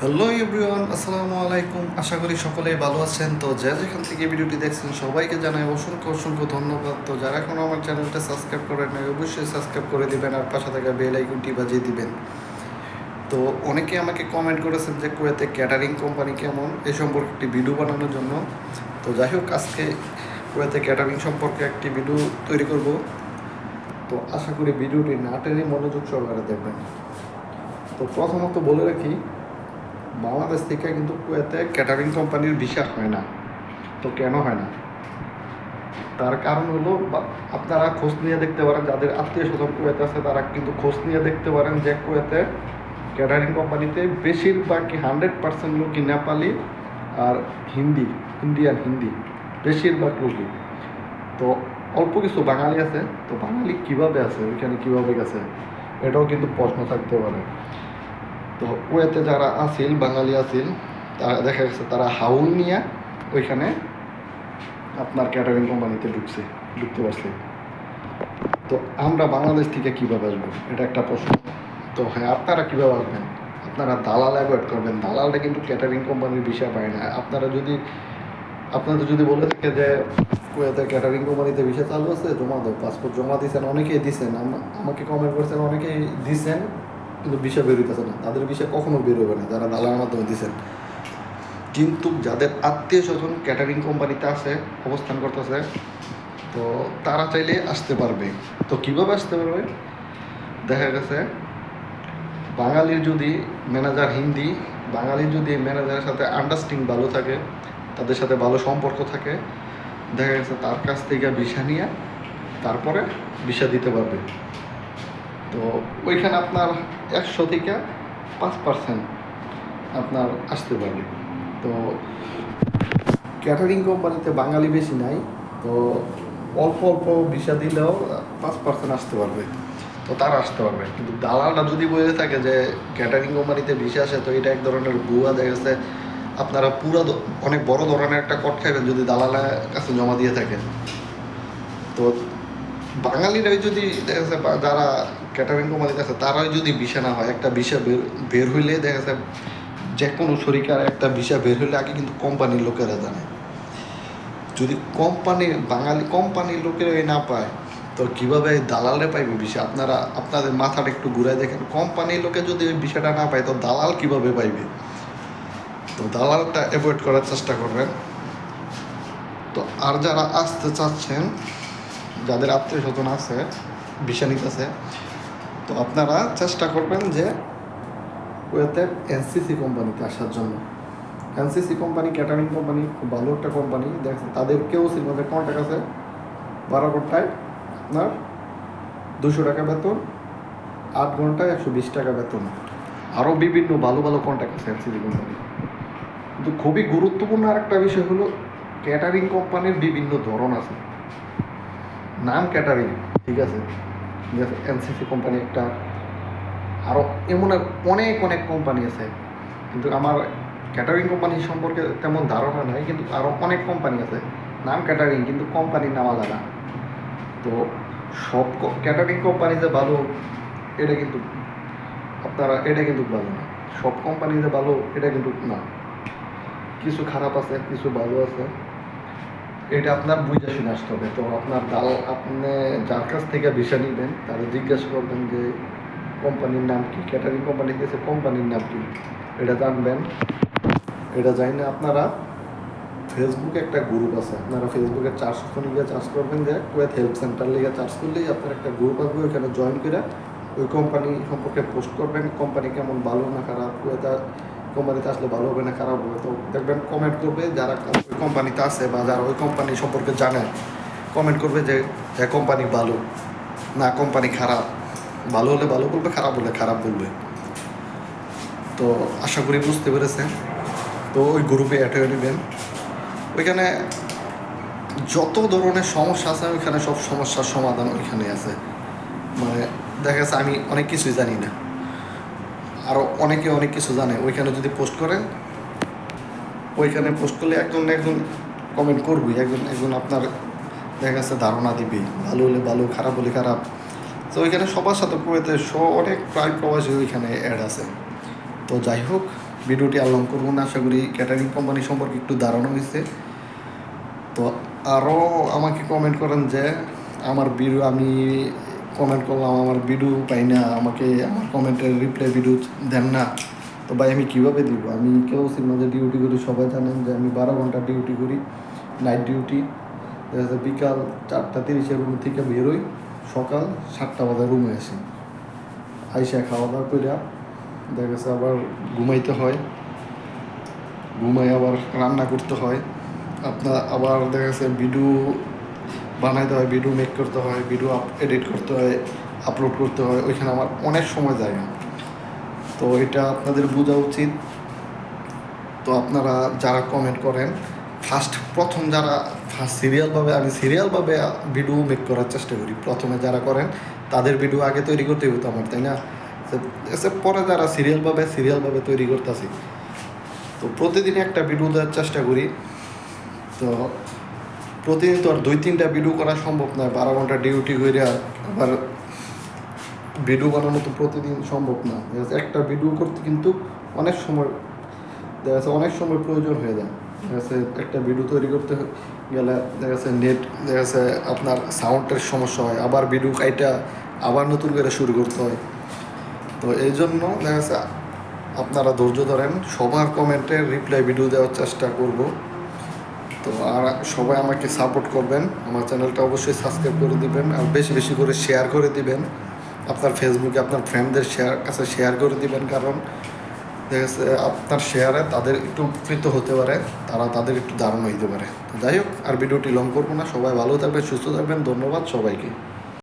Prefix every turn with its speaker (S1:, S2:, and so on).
S1: Hello everyone, আসসালামু আলাইকুম। আশা করি সকলেই ভালো আছেন। তো যে যেখান থেকে ভিডিওটি দেখছেন, সবাইকে জানাই অসংখ্য অসংখ্য ধন্যবাদ। তো যারা এখনও আমার চ্যানেলটা সাবস্ক্রাইব করেন নাই, অবশ্যই সাবস্ক্রাইব করে দিবেন আর পাশে থাকা বেল আইকনটি বাজিয়ে দিবেন। তো অনেকে আমাকে কমেন্ট করেছেন যে কুয়েতে ক্যাটারিং কোম্পানি কেমন, এ সম্পর্কে একটি ভিডিও বানানোর জন্য। তো যাই হোক, আজকে কুয়েতে ক্যাটারিং সম্পর্কে একটি ভিডিও তৈরি করব। তো আশা করি ভিডিওটি না টেনে মনোযোগ সহকারে দেখবেন। তো প্রথমত বলে রাখি বাংলাদেশ থেকে কিন্তু কুয়েতে ক্যাটারিং কোম্পানির ভিসা হয় না, তো কেন হয় না? তার কারণ হলো আপনারা খোঁজ নিয়ে দেখতে পারেন, যাদের আত্মীয় স্বজন কুয়েতে আছে, তারা কিন্তু খোঁজ নিয়ে দেখতে পারেন যে কুয়েতে ক্যাটারিং কোম্পানিতে বেশিরভাগ কি হান্ড্রেড পার্সেন্ট লোকই নেপালি আর হিন্দি ইন্ডিয়ান হিন্দি, বেশিরভাগ লোকই। তো অল্প কিছু বাঙালি আছে, তো বাঙালি কীভাবে আছে? ওইখানে কীভাবে গেছে? এটাও কিন্তু প্রশ্ন থাকতে পারে। তো কুয়েতে যারা আছিল, বাঙালি আছিল, তারা দেখা গেছে তারা হাউল নিয়ে ওইখানে আপনার ক্যাটারিং কোম্পানিতে ঢুকছে, ঢুকতে পারছে। তো আমরা বাংলাদেশ থেকে কীভাবে আসব? এটা একটা প্রশ্ন। তো হ্যাঁ আপনারা কীভাবে আসবেন? আপনারা দালাল অ্যাভয়েড করবেন। দালালটা কিন্তু ক্যাটারিং কোম্পানির বিষয় পায় না। আপনারা যদি আপনাদের যদি বলে থাকে যে কুয়েতে ক্যাটারিং কোম্পানিতে ভিসা চালু আছে, জমা দাও। পাসপোর্ট জমা দিয়েছেন অনেকেই দিছেন। আম- আমাকে কমেন্ট করছেন, অনেকেই দিছেন। কিন্তু ভিসা বের হইতেছে না। তাদের ভিসা কখনো বেরোবে না, যারা দালালের মাধ্যমে দিছেন। কিন্তু যাদের আত্মীয় স্বজন ক্যাটারিং কোম্পানিতে আছে, অবস্থান করতেছে, তো তারা চাইলে আসতে পারবে। তো কীভাবে আসতে পারবে? দেখা গেছে, বাঙালির যদি ম্যানেজার হিন্দি, বাঙালির যদি ম্যানেজারের সাথে আন্ডারস্ট্যান্ডিং ভালো থাকে, তাদের সাথে ভালো সম্পর্ক থাকে, দেখা গেছে তার কাছ থেকে ভিসা নিয়ে তারপরে ভিসা দিতে পারবে। তো ওইখানে আপনার একশো থেকে পাঁচ পার্সেন্ট আপনার আসতে পারবে। তো ক্যাটারিং কোম্পানিতে বাঙালি বেশি নাই, তো অল্প অল্প ভিসা দিলেও পাঁচ পার্সেন্ট আসতে পারবে। তো তারা আসতে পারবে। কিন্তু দালালটা যদি বলে থাকে যে ক্যাটারিং কোম্পানিতে ভিসা আসে, তো এটা এক ধরনের বুয়া দেখা গেছে। আপনারা পুরো অনেক বড় ধরনের একটা কট খাইবেন যদি দালালের কাছে জমা দিয়ে থাকেন। তো বাঙালিরাই যদি, দেখা যাচ্ছে যারা ক্যাটারিং কোম্পানিতে আছে, তারাই যদি ভিসা না হয়, একটা ভিসা বের হইলে দেখা যাচ্ছে যে কোনো শরিকার একটা ভিসা বের হইলে আগে কিন্তু কোম্পানির লোকেরা জানে। যদি কোম্পানি বাঙালি কোম্পানির লোকেরাই না পায়, তো কীভাবে দালালে পাইবে ভিসা? আপনারা, আপনাদের মাথাটা একটু ঘুরায় দেখেন। কোম্পানির লোকে যদি ওই ভিসাটা না পায়, তো দালাল কীভাবে পাইবে? তো দালালটা অ্যাভয়েড করার চেষ্টা করবেন। তো আর যারা আসতে চাচ্ছেন যাদের আত্মীয় স্বজন আছে ভিসা নিতেছে তো আপনারা চেষ্টা করবেন যে কুয়েতে এনসিসি কোম্পানিতে আসার জন্য। এনসিসি কোম্পানি, ক্যাটারিং কোম্পানি, খুব ভালো একটা কোম্পানি। দেখছেন, তাদেরকেও সিলভারের কন্ট্যাক্ট আছে। বারো ঘন্টায় আপনার দুশো টাকা বেতন, আট ঘন্টায় একশো বিশ টাকা বেতন। আরও বিভিন্ন ভালো ভালো কন্ট্যাক্ট আছে এনসিসি কোম্পানি কিন্তু খুবই গুরুত্বপূর্ণ আরেকটা বিষয় হলো, ক্যাটারিং কোম্পানির বিভিন্ন ধরন আছে। নাম ক্যাটারিং ঠিক আছে? এনসিসি কোম্পানি একটা আরও এমন অনেক অনেক কোম্পানি আছে। কিন্তু আমার ক্যাটারিং কোম্পানি সম্পর্কে তেমন ধারণা নাই, কিন্তু আরও অনেক কোম্পানি আছে। নাম ক্যাটারিং কিন্তু কোম্পানির নাম আলাদা। তো সব ক্যাটারিং কোম্পানি যে ভালো, এটা কিন্তু আপনারা, এটা কিন্তু ভালো না। সব কোম্পানি যে ভালো, এটা কিন্তু না। কিছু খারাপ আছে, কিছু ভালো আছে। এটা আপনার বুঝে শুনে আসতে হবে। তো আপনার দাল আপনি যার কাছ থেকে ভিসা নিবেন, তারা জিজ্ঞাসা করবেন যে, কোম্পানির নাম কি? ক্যাটারিং কোম্পানি দিয়েছে, কোম্পানির নাম কি? এটা জানবেন। এটা জানি না আপনারা ফেসবুকে একটা গ্রুপ আছে। আপনারা ফেসবুকে চার্জ করে গিয়ে চার্জ করবেন যে, কুয়েত হেল্প সেন্টার লিগে চার্জ করলেই আপনার একটা গ্রুপ আসবে, ওইখানে জয়েন করে ওই কোম্পানি সম্পর্কে পোস্ট করবেন কোম্পানি কেমন ভালো না খারাপ, কুয়েতা কোম্পানিতে আসলে ভালো হবে না, খারাপ হবে। তো দেখবেন কমেন্ট করবে যারা ওই কোম্পানিতে আছে বা যারা ওই কোম্পানি সম্পর্কে জানে। কমেন্ট করবে যে হ্যাঁ কোম্পানি ভালো, না কোম্পানি খারাপ। ভালো হলে ভালো বলবে, খারাপ হলে খারাপ বলবে। তো আশা করি বুঝতে পেরেছেন। তো ওই গ্রুপে অ্যাড হয়ে নেবেন। ওইখানে যত ধরনের সমস্যা আছে, ওইখানে সব সমস্যার সমাধান ওইখানে আছে। মানে দেখা গেছে আমি অনেক কিছুই জানি না। আরও অনেকে অনেক কিছু জানে। ওইখানে যদি পোস্ট করেন, ওইখানে পোস্ট করলে একজন একজন কমেন্ট করবই। একজন একজন আপনার দেখা যাচ্ছে ধারণা দিবে ভালো হলে ভালো, খারাপ হলে খারাপ। তো ওইখানে সবার সাথে সব অনেক প্রায় প্রবাসী ওইখানে অ্যাড আছে। তো যাই হোক, ভিডিওটি লং করব না। আশা করি ক্যাটারিং কোম্পানি সম্পর্কে একটু ধারণা হয়েছে। তো আরও আমাকে কমেন্ট করেন যে, আমার ভিডিও আমি কমেন্ট করলাম, আমার ভিডিও পাই না, আমাকে আমার কমেন্টের রিপ্লাই ভিডিও দেন না। তো ভাই, আমি কীভাবে দিব আমি কেউ সিনেমাতে ডিউটি করি, সবাই জানেন যে আমি বারো ঘণ্টা ডিউটি করি নাইট ডিউটি দেখা বিকাল চারটা তিরিশের রুম থেকে বেরোই, সকাল সাতটা বাজার রুমে আসি। আইসা খাওয়া দাওয়া করে দেখা গেছে আবার ঘুমাইতে হয়। ঘুমাই আবার রান্না করতে হয়। আপনার আবার দেখা গেছে ভিডিও বানাইতে হয় ভিডিও মেক করতে হয় ভিডিও আপ এডিট করতে হয় আপলোড করতে হয়, ওইখানে আমার অনেক সময় যায় না। তো এটা আপনাদের বোঝা উচিত। তো আপনারা যারা কমেন্ট করেন ফার্স্ট প্রথম যারা ফার্স্ট সিরিয়ালভাবে আমি সিরিয়ালভাবে ভিডিও মেক করার চেষ্টা করি। প্রথমে যারা করেন, তাদের ভিডিও আগে তৈরি করতে হতো আমার, তাই না? এসে পরে যারা সিরিয়ালভাবে সিরিয়ালভাবে তৈরি করতেছি। তো প্রতিদিন একটা ভিডিও দেওয়ার চেষ্টা করি। তো প্রতিদিন তো আর দুই, তিনটা ভিডিও করা সম্ভব নয়, বারো ঘণ্টা ডিউটি করে আবার ভিডিও বানানো তো প্রতিদিন সম্ভব না। একটা ভিডিও করতে কিন্তু অনেক সময়, দেখা যাচ্ছে অনেক সময় প্রয়োজন হয়ে যায়। দেখা যাচ্ছে একটা ভিডিও তৈরি করতে গেলে দেখা যাচ্ছে নেট দেখা যাচ্ছে আপনার সাউন্ডের সমস্যা হয়, আবার ভিডিও কাইটা আবার নতুন করে শুরু করতে হয়। তো এই জন্য দেখা যাচ্ছে আপনারা ধৈর্য ধরেন, সবার কমেন্টে রিপ্লাই ভিডিও দেওয়ার চেষ্টা করব। তো আর সবাই আমাকে সাপোর্ট করবেন। আমার চ্যানেলটা অবশ্যই সাবস্ক্রাইব করে দিবেন আর বেশি বেশি করে শেয়ার করে দিবেন। আপনার ফেসবুকে আপনার ফ্রেন্ডদের শেয়ার কাছে শেয়ার করে দিবেন কারণ আপনার শেয়ারে তাদের একটু উপকৃত হতে পারে, তারা তাদের একটু দারুণ হইতে পারে। যাই হোক, আর ভিডিওটি লং করব না। সবাই ভালো থাকবেন, সুস্থ থাকবেন। ধন্যবাদ সবাইকে।